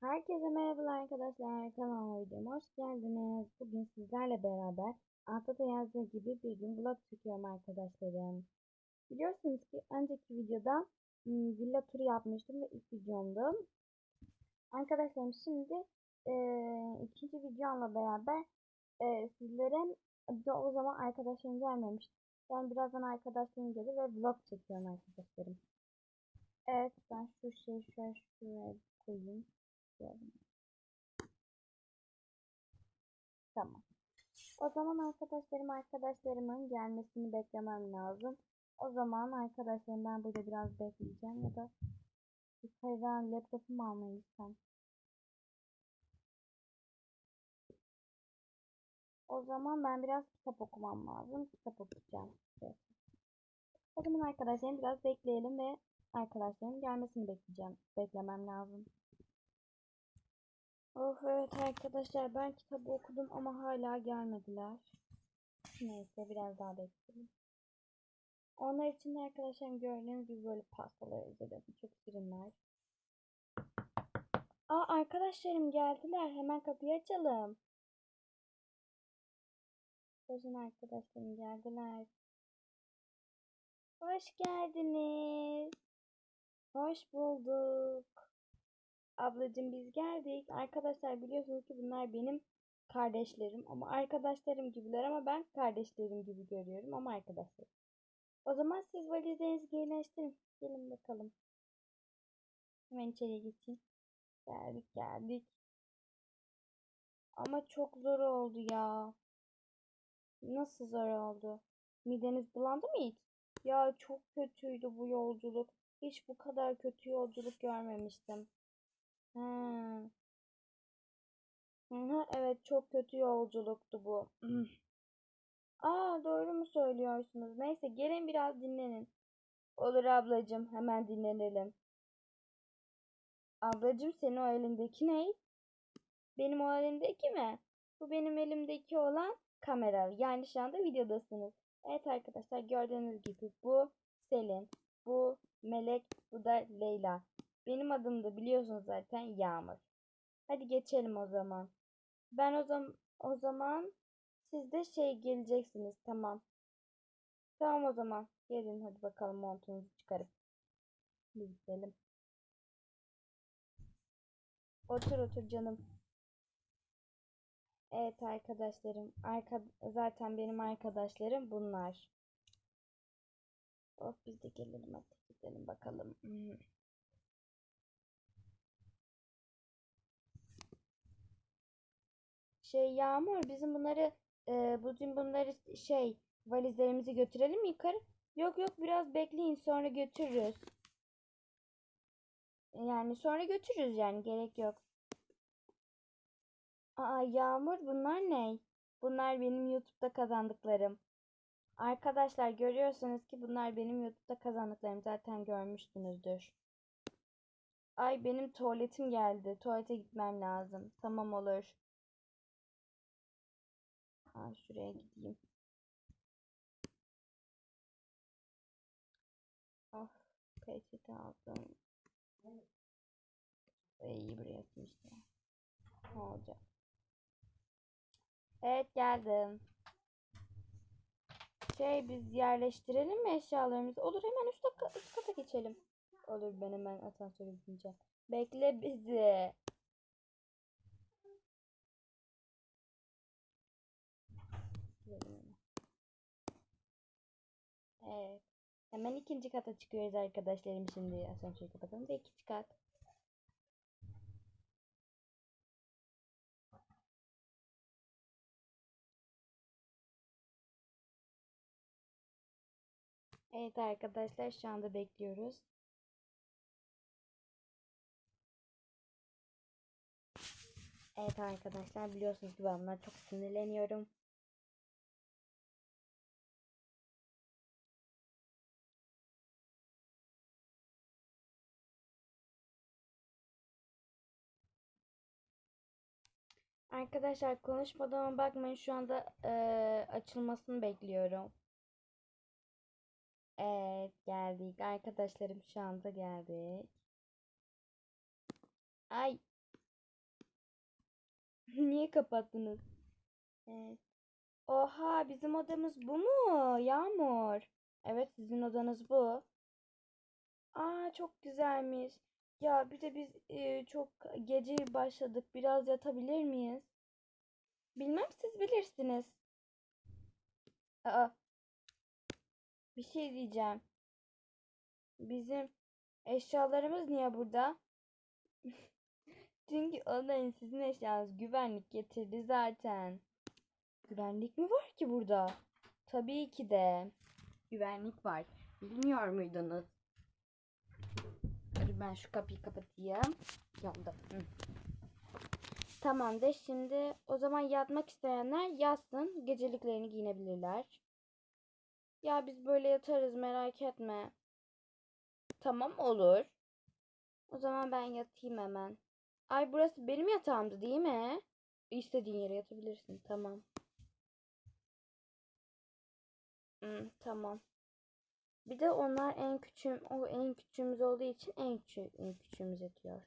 Herkese merhabalar arkadaşlar. Kanalıma videoma hoş geldiniz. Bugün sizlerle beraber altta da yazdığı gibi bir gün vlog çekiyorum arkadaşlarım. Biliyorsunuz ki önceki videoda villa turu yapmıştım ve ilk videomdu. Arkadaşlarım şimdi e, ikinci videomla beraber e, sizlere de o zaman arkadaşlarım gelmemişti. Yani birazdan arkadaşlarım gelir ve vlog çekiyorum arkadaşlarım. Evet ben şu şeyi şöyle şuraya koyayım. Gördüm. Tamam. O zaman arkadaşlarım arkadaşlarımın gelmesini beklemem lazım. O zaman arkadaşlarım ben burada biraz bekleyeceğim ya da yukarıdan laptopumu almayı gitsem. O zaman ben biraz kitap okumam lazım. Kitap okuyacağım. Evet. O zaman arkadaşlarım biraz bekleyelim ve arkadaşlarım gelmesini bekleyeceğim. Beklemem lazım. Of evet arkadaşlar ben kitabı okudum ama hala gelmediler. Neyse biraz daha bekleyelim. Onlar için de arkadaşlarım gördüğünüz gibi böyle pastalar izledim. Çok şirinler. Aa arkadaşlarım geldiler. Hemen kapıyı açalım. Bakın arkadaşlarım geldiler. Hoş geldiniz. Hoş bulduk. Ablacığım biz geldik. Arkadaşlar biliyorsunuz ki bunlar benim kardeşlerim ama arkadaşlarım gibiler ama ben kardeşlerim gibi görüyorum ama arkadaşlarım. O zaman siz valizlerinizi yerleştirin. Gelin bakalım. Hemen içeriye geçeyim. Geldik geldik. Ama çok zor oldu ya. Nasıl zor oldu? Mideniz bulandı mı hiç? Ya çok kötüydü bu yolculuk. Hiç bu kadar kötü yolculuk görmemiştim. Ha. Hı hı, evet çok kötü yolculuktu bu. Aa doğru mu söylüyorsunuz? Neyse gelin biraz dinlenin. Olur ablacığım hemen dinlenelim. Ablacığım senin o elindeki ne? Benim o elimdeki mi? Bu benim elimdeki olan kamera. Yani şu anda videodasınız. Evet arkadaşlar gördüğünüz gibi bu Selin, bu Melek, bu da Leyla. Benim adım da biliyorsunuz zaten Yağmur. Hadi geçelim o zaman. Ben o zaman o zaman siz de şey geleceksiniz tamam. Tamam o zaman. Gelin hadi bakalım montunuzu çıkarıp. Gidelim. Otur otur canım. Evet arkadaşlarım. Arka, zaten benim arkadaşlarım bunlar. Of biz de gelelim hadi gidelim bakalım. Şey Yağmur bizim bunları e, bugün bunları şey valizlerimizi götürelim mi yukarı? Yok yok biraz bekleyin sonra götürürüz. Yani sonra götürürüz yani gerek yok. Aa Yağmur bunlar ne? Bunlar benim YouTube'da kazandıklarım. Arkadaşlar görüyorsunuz ki bunlar benim YouTube'da kazandıklarım zaten görmüşsünüzdür. Ay benim tuvaletim geldi. Tuvalete gitmem lazım. Tamam olur. Ha, şuraya gideyim. Of peçete aldım. İyi buraya işte. Ne olacak? Evet geldim. Şey biz yerleştirelim mi eşyalarımızı? Olur hemen üst, kata, üst kata geçelim. Olur ben hemen asansöre gideceğim. Bekle bizi. Evet. Hemen ikinci kata çıkıyoruz arkadaşlarım şimdi. Asansörü kapatalım ve ikinci kat. Evet arkadaşlar şu anda bekliyoruz. Evet arkadaşlar biliyorsunuz ki ben çok sinirleniyorum. Arkadaşlar konuşmadığıma bakmayın şu anda e, açılmasını bekliyorum. Evet geldik. Arkadaşlarım şu anda geldik. Ay Niye kapattınız? Evet. Oha bizim odamız bu mu? Yağmur. Evet sizin odanız bu. Aa çok güzelmiş. Ya bir de biz e, çok gece başladık. Biraz yatabilir miyiz? Bilmem siz bilirsiniz. Aa, bir şey diyeceğim. Bizim eşyalarımız niye burada? Çünkü onların sizin eşyanız güvenlik getirdi zaten. Güvenlik mi var ki burada? Tabii ki de. Güvenlik var. Bilmiyor muydunuz? Ben şu kapıyı kapatayım. Yandı. Hı. Tamamdır. Şimdi o zaman yatmak isteyenler yatsın. Geceliklerini giyinebilirler. Ya biz böyle yatarız merak etme. Tamam olur. O zaman ben yatayım hemen. Ay burası benim yatağımdı değil mi? İstediğin yere yatabilirsin. Tamam. Hmm, tamam. Bir de onlar en küçüğüm, o en küçüğümüz olduğu için en küçük, en küçüğümüz yatıyor.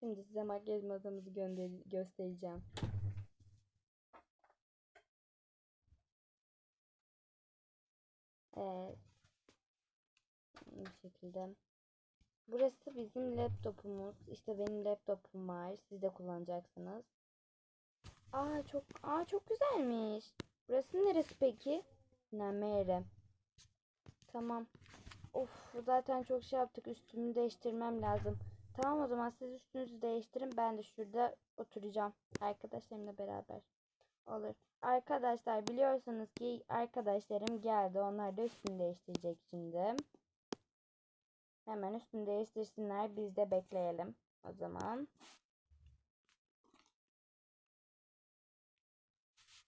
Şimdi size makyaj masamızı göstereceğim. Evet. Bu şekilde. Burası bizim laptopumuz. İşte benim laptopum var. Siz de kullanacaksınız. Aa çok aa çok güzelmiş. Burası neresi peki? Namere. Tamam. Of zaten çok şey yaptık. Üstümü değiştirmem lazım. Tamam o zaman siz üstünüzü değiştirin. Ben de şurada oturacağım. Arkadaşlarımla beraber. Olur. Arkadaşlar biliyorsunuz ki arkadaşlarım geldi. Onlar da üstünü değiştirecek şimdi. Hemen üstünü değiştirsinler. Biz de bekleyelim. O zaman.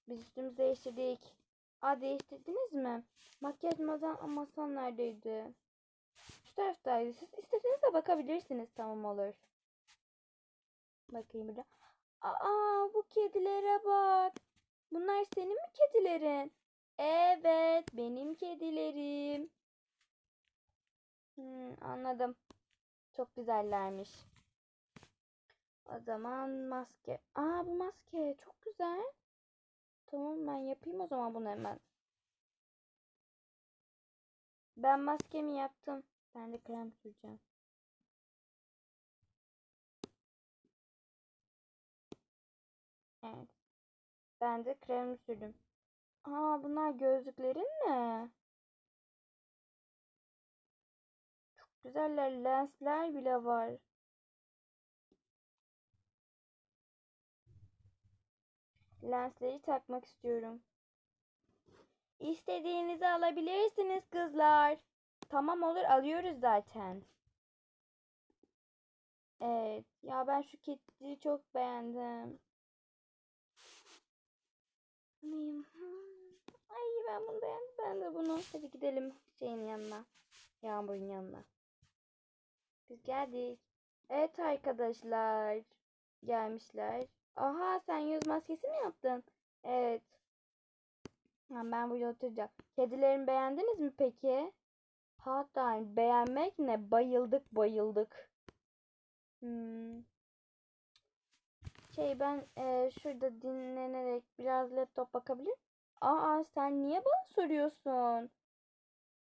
Biz üstümüzü değiştirdik. Aa değiştirdiniz mi? Makyaj masan, masan neredeydi? Şu taraftaydı. Siz istediğinizde bakabilirsiniz. Tamam olur. Bakayım burada. Aa bu kedilere bak. Bunlar senin mi kedilerin? Evet benim kedilerim. Hmm, anladım. Çok güzellermiş. O zaman maske. Aa bu maske çok güzel. Tamam ben yapayım o zaman bunu hemen. Ben maskemi yaptım. Ben de krem süreceğim. Evet. Ben de krem sürdüm. Aa bunlar gözlüklerin mi? Çok güzeller. Lensler bile var. Lensleri takmak istiyorum. İstediğinizi alabilirsiniz kızlar. Tamam olur alıyoruz zaten. Evet. Ya ben şu kediyi çok beğendim. Ay ben bunu beğendim. Ben de bunu. Hadi gidelim şeyin yanına. Yağmur'un yanına. Biz geldik. Evet arkadaşlar. Gelmişler. Aha sen yüz maskesi mi yaptın? Evet. Ben burada oturacağım. Kedilerimi beğendiniz mi peki? Hatta beğenmek ne? Bayıldık bayıldık. Hmm. Şey ben e, şurada dinlenerek biraz laptop bakabilir. Aa sen niye bana soruyorsun?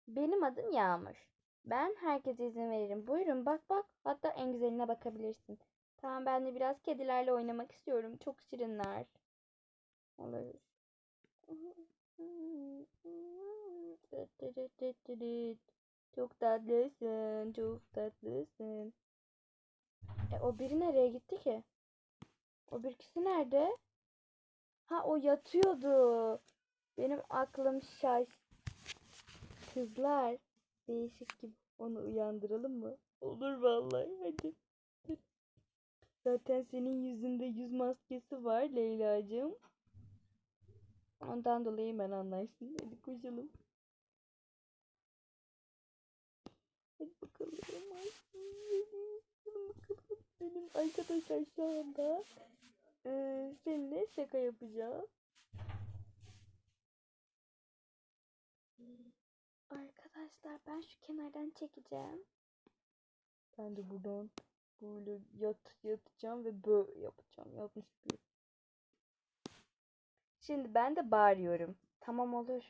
Benim adım Yağmur. Ben herkese izin veririm. Buyurun bak bak. Hatta en güzeline bakabilirsin. Tamam ben de biraz kedilerle oynamak istiyorum. Çok şirinler. Olur. Çok tatlısın. Çok tatlısın. E, o biri nereye gitti ki? O birikisi nerede? Ha o yatıyordu. Benim aklım şaş. Kızlar değişik gibi onu uyandıralım mı? Olur vallahi hadi. Zaten senin yüzünde yüz maskesi var Leyla'cığım. Ondan dolayı ben anlaştım. Hadi koşalım. Hadi bakalım. Ay, bakalım. Benim arkadaşlar şu anda e, seninle şaka yapacağım. Arkadaşlar ben şu kenardan çekeceğim. Ben de buradan böyle yat yatacağım ve böyle yapacağım. Yatmış gibi. Şimdi ben de bağırıyorum. Tamam olur.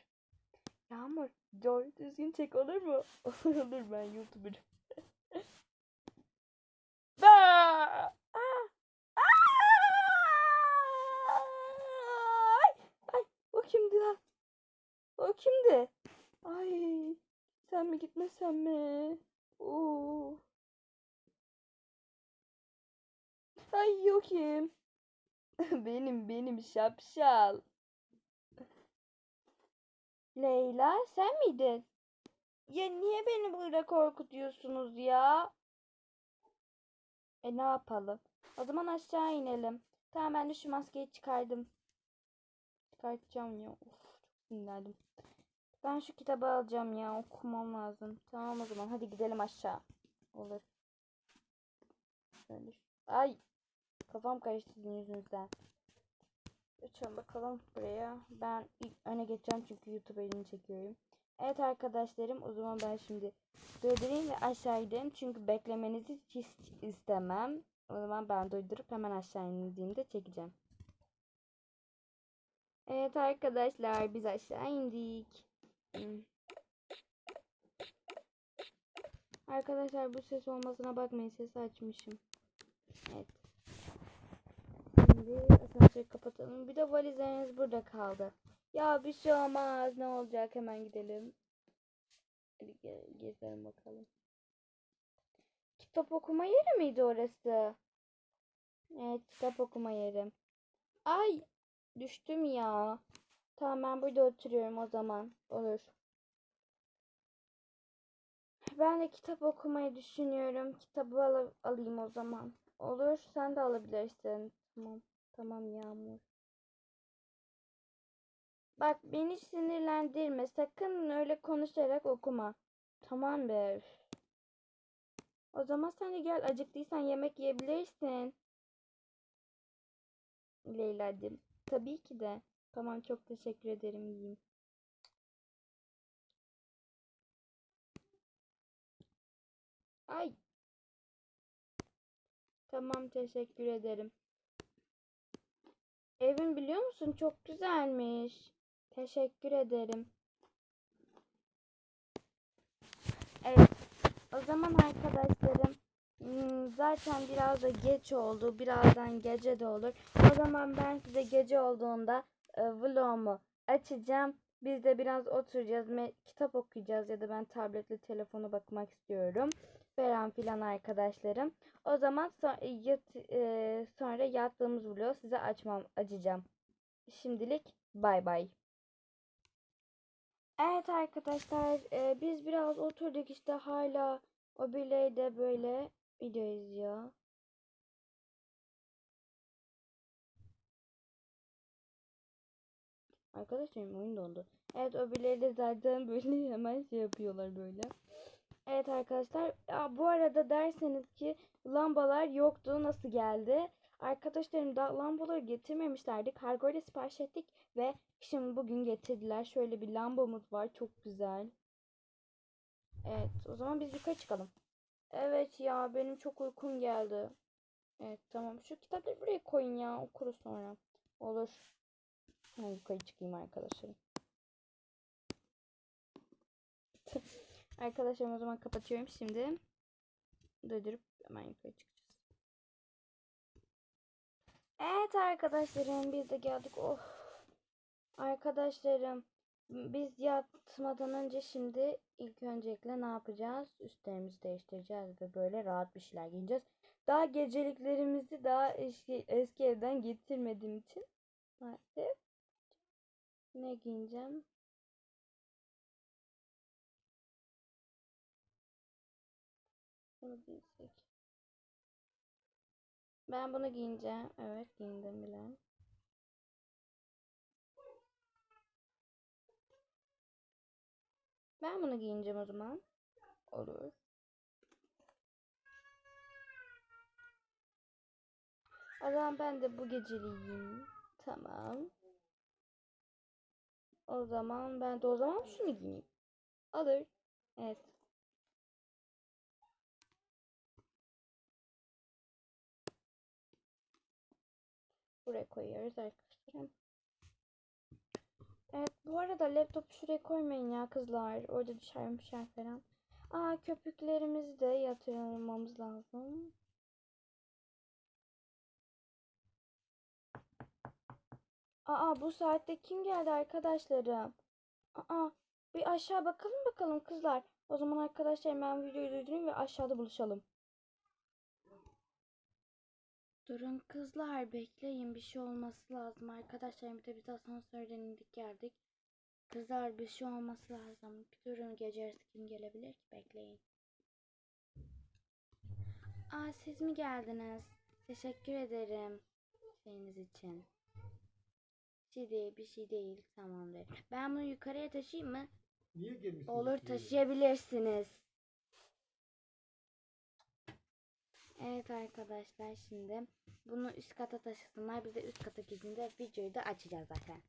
Yağmur, doğru düzgün çek olur mu? Olur olur ben YouTuber'ım. Kimdi lan? O kimdi? Ay! Sen mi gitmesen mi? Oo. Ay yok kim? Benim benim şapşal. Leyla sen miydin? Ya niye beni böyle korkutuyorsunuz ya? E ne yapalım? O zaman aşağı inelim. Tamam ben de şu maskeyi çıkardım. Çıkartacağım ya. Of çok sinirlendim. Ben şu kitabı alacağım ya. Okumam lazım. Tamam o zaman hadi gidelim aşağı. Olur. Ay. Kafam karıştı sizin yüzünüzden. Geçelim bakalım buraya. Ben ilk öne geçeceğim çünkü YouTube elini çekiyorum. Evet arkadaşlarım o zaman ben şimdi durdurayım ve aşağı gidelim. Çünkü beklemenizi hiç istemem. O zaman ben durdurup hemen aşağı indiğimde çekeceğim. Evet arkadaşlar biz aşağı indik. Arkadaşlar bu ses olmasına bakmayın sesi açmışım. Evet. Şimdi asansörü kapatalım. Bir de valizleriniz burada kaldı. Ya bir şey olmaz. Ne olacak? Hemen gidelim. Hadi ge gezelim bakalım. Kitap okuma yeri miydi orası? Evet kitap okuma yeri. Ay düştüm ya. Tamam ben burada oturuyorum o zaman. Olur. Ben de kitap okumayı düşünüyorum. Kitabı al alayım o zaman. Olur sen de alabilirsin. Tamam. Tamam Yağmur. Bak beni sinirlendirme. Sakın öyle konuşarak okuma. Tamam be. O zaman sen de gel. Acıktıysan yemek yiyebilirsin. Leyla'cığım. Tabii ki de. Tamam çok teşekkür ederim. Yiyeyim. Ay. Tamam teşekkür ederim. Evin biliyor musun çok güzelmiş. Teşekkür ederim. Evet. O zaman arkadaşlarım hmm, zaten biraz da geç oldu. Birazdan gece de olur. O zaman ben size gece olduğunda e, vlogumu açacağım. Biz de biraz oturacağız. Kitap okuyacağız ya da ben tabletle telefona bakmak istiyorum. Falan filan arkadaşlarım. O zaman so yat e sonra yattığımız vlogu size açmam açacağım. Şimdilik bay bay. Evet arkadaşlar e, biz biraz oturduk işte hala o de böyle video izliyor. Arkadaşlarım oyun dondu. Evet o de zaten böyle hemen şey yapıyorlar böyle. Evet arkadaşlar ya bu arada derseniz ki lambalar yoktu nasıl geldi? Arkadaşlarım da lambaları getirmemişlerdi. Kargo ile sipariş ettik ve şimdi bugün getirdiler. Şöyle bir lambamız var çok güzel. Evet o zaman biz yukarı çıkalım. Evet ya benim çok uykum geldi. Evet tamam şu kitapları buraya koyun ya okuruz sonra. Olur. Ben yukarı çıkayım arkadaşlarım. Arkadaşlarım o zaman kapatıyorum şimdi. Durdurup hemen yukarı çıkacağız. Evet arkadaşlarım biz de geldik. Oh. Arkadaşlarım biz yatmadan önce şimdi ilk öncelikle ne yapacağız? Üstlerimizi değiştireceğiz ve böyle rahat bir şeyler giyeceğiz. Daha geceliklerimizi daha eski, eski evden getirmediğim için maalesef ne giyeceğim? Bunu giysek. Ben bunu giyineceğim. Evet giyindim bile. Ben bunu giyineceğim o zaman. Olur. O zaman ben de bu geceliğim. Tamam. O zaman ben de o zaman şunu giyeyim. Olur. Evet. Buraya koyuyoruz arkadaşlar. Evet bu arada laptopu şuraya koymayın ya kızlar. Orada düşer düşer falan. Aa köpüklerimizi de yatırmamız lazım. Aa bu saatte kim geldi arkadaşlarım? Aa bir aşağı bakalım bakalım kızlar. O zaman arkadaşlar ben videoyu durdurayım ve aşağıda buluşalım. Durun kızlar bekleyin bir şey olması lazım arkadaşlar bir de biz asansörden indik geldik. Kızlar bir şey olması lazım. Bir durun gece yarısı kim gelebilir ki bekleyin. Aa siz mi geldiniz? Teşekkür ederim şeyiniz için. Bir şey değil bir şey değil tamamdır. Ben bunu yukarıya taşıyayım mı? Niye gelmişsiniz? Olur taşıyabilirsiniz. Evet arkadaşlar şimdi bunu üst kata taşısınlar. Biz de üst kata gidince videoyu da açacağız zaten.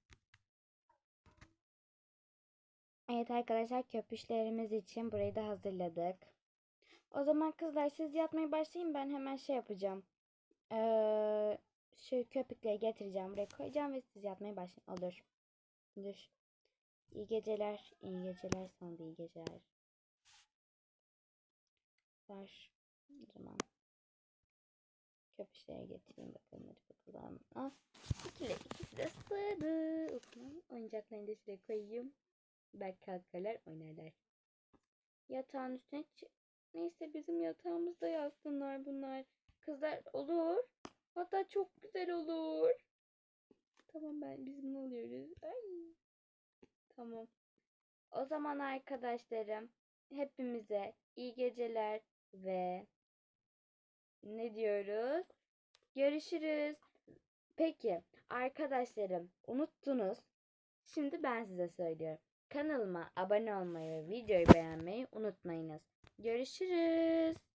Evet arkadaşlar köpüşlerimiz için burayı da hazırladık. O zaman kızlar siz yatmaya başlayın ben hemen şey yapacağım. Ee, şu köpükleri getireceğim buraya koyacağım ve siz yatmaya başlayın. Olur. Dur. İyi geceler. iyi geceler. Sana iyi geceler. Var. O zaman köpüşlere getireyim bakalım hadi bakalım. Ah, ikili, ikisi de sarı. O zaman oyuncaklarını da şuraya koyayım. Belki kalkarlar oynarlar. Yatağın üstüne Neyse bizim yatağımızda yatsınlar bunlar. Kızlar olur. Hatta çok güzel olur. Tamam ben biz bunu alıyoruz. Ay. Tamam. O zaman arkadaşlarım hepimize iyi geceler ve ne diyoruz? Görüşürüz. Peki arkadaşlarım unuttunuz. Şimdi ben size söylüyorum. Kanalıma abone olmayı videoyu beğenmeyi unutmayınız. Görüşürüz.